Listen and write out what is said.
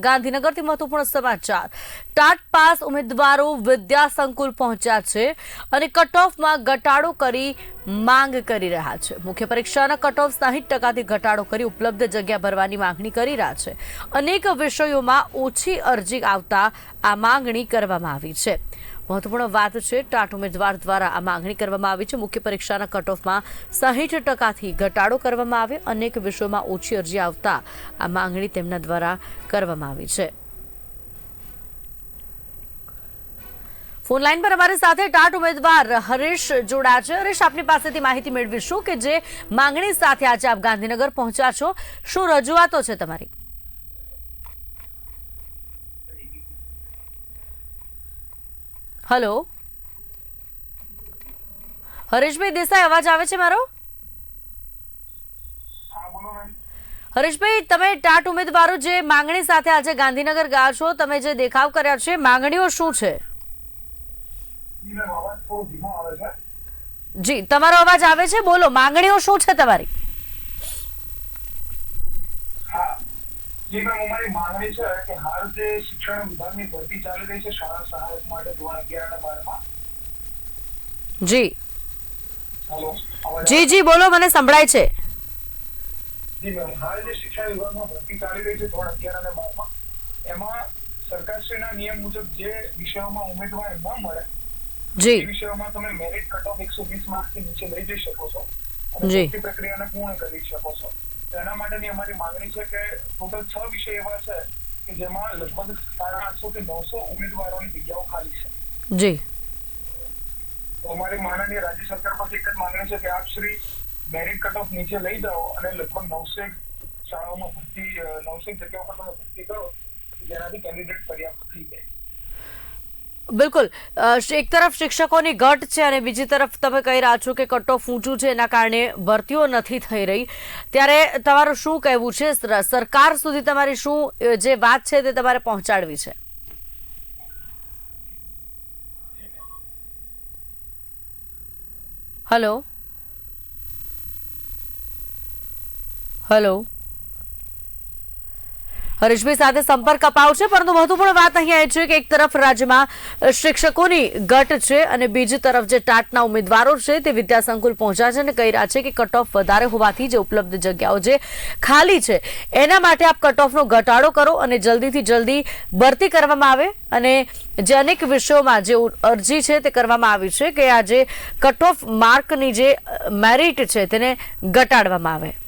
ગાંધીનગરથી મહત્વપૂર્ણ સમાચાર. ટાટ પાસ ઉમેદવારો વિદ્યા સંકુલ પહોંચ્યા છે અને કટ ઓફમાં ઘટાડો કરી માંગ કરી રહ્યા છે. મુખ્ય પરીક્ષાના કટ ઓફ સાહીઠ ટકાથી ઘટાડો કરી ઉપલબ્ધ જગ્યા ભરવાની માંગણી કરી રહ્યા છે. અનેક વિષયોમાં ઓછી અરજી આવતા આ માંગણી કરવામાં આવી છે. મહત્વપૂર્ણ વાત છે, ટાટ ઉમેદવાર દ્વારા આ માંગણી કરવામાં આવી છે. મુખ્ય પરીક્ષાના કટ ઓફમાં સાહીઠ ટકાથી ઘટાડો કરવામાં આવે અનેક વિષયોમાં ઓછી અરજી આવતા આ માંગણી તેમના દ્વારા કરવામાં આવી છે. ફોન લાઈન પર અમારી સાથે ટાટ ઉમેદવાર હરેશ જોડાયા છે. હરેશ, આપની પાસેથી માહિતી મેળવીશું કે જે માંગણી સાથે આજે આપ ગાંધીનગર પહોંચ્યા છો. શું રજૂઆતો છે તમારી? હલો? હરેશભાઈ દેસાઈ અવાજ આવે છે મારો? હરેશભાઈ તમે ટાટ ઉમેદવારો જે માંગણી સાથે આજે ગાંધીનગર ગયા છો તમે જે દેખાવ કર્યા છે માંગણીઓ શું છે. જી તમારો અવાજ આવે છે? બોલો માંગણીઓ શું છે તમારી? જી મેમ અમારી માંગણી છે કે હાલ જે શિક્ષણ વિભાગની ભરતી ચાલી રહી છે શાળા સહાયક માટે ધોરણ અગિયાર અને બારમાં. જી. જી જી બોલો મને સંભળાય છે. જી મેમ હાલ જે શિક્ષણ વિભાગમાં ભરતી ચાલી રહી છે ધોરણ અગિયાર અને બારમાં એમાં સરકારશ્રીના નિયમ મુજબ જે વિષયોમાં ઉમેદવાર ન મળે જી. વિષયોમાં તમે મેરિટ કટ ઓફ એકસો વીસ માર્કથી નીચે લઈ જઈ શકો છો. અને પ્રક્રિયાને પૂર્ણ કરી શકો છો. તો એના માટેની અમારી માંગણી છે કે ટોટલ છ વિષય એવા છે કે જેમાં લગભગ સાડા આઠસો થી નવસો ઉમેદવારોની જગ્યાઓ ખાલી છે. જી. તો અમારી માનનીય રાજ્ય સરકાર પાસે એક જ માંગણી છે કે આપ શ્રી મેરિટ કટ ઓફ નીચે લઈ જાઓ અને લગભગ નવસો શાળાઓમાં ભરતી નવસો જગ્યાઓ પર તમે ભરતી કરો કે જેનાથી કેન્ડિડેટ પર્યાપ્ત થઈ જાય. બિલકુલ. એક તરફ શિક્ષકોની ઘટ છે અને બીજી તરફ તમે કહી રહ્યા છો કે કટો ઊંચું છે, એના કારણે ભરતીઓ નથી થઈ રહી. ત્યારે તમારું શું કહેવું છે? સરકાર સુધી તમારી શું જે વાત છે તે તમારે પહોંચાડવી છે? હલો? હલો? હરીશભાઈ સાથે સંપર્ક અપાવશે પરંતુ મહત્વપૂર્ણ વાત અહીંયા એ છે કે એક તરફ રાજ્યમાં શિક્ષકોની ઘટ છે અને બીજી તરફ જે ટાટના ઉમેદવારો છે તે વિદ્યાસંકુલ પહોંચ્યા છે અને કહી રહ્યા છે કે કટ ઓફ વધારે હોવાથી જે ઉપલબ્ધ જગ્યાઓ જે ખાલી છે, એના માટે આપ કટ ઓફનો ઘટાડો કરો અને જલ્દીથી જલ્દી ભરતી કરવામાં આવે અને જે અનેક વિષયોમાં જે અરજી છે તે કરવામાં આવી છે કે આ જે કટ ઓફ માર્કની જે મેરિટ છે તેને ઘટાડવામાં આવે.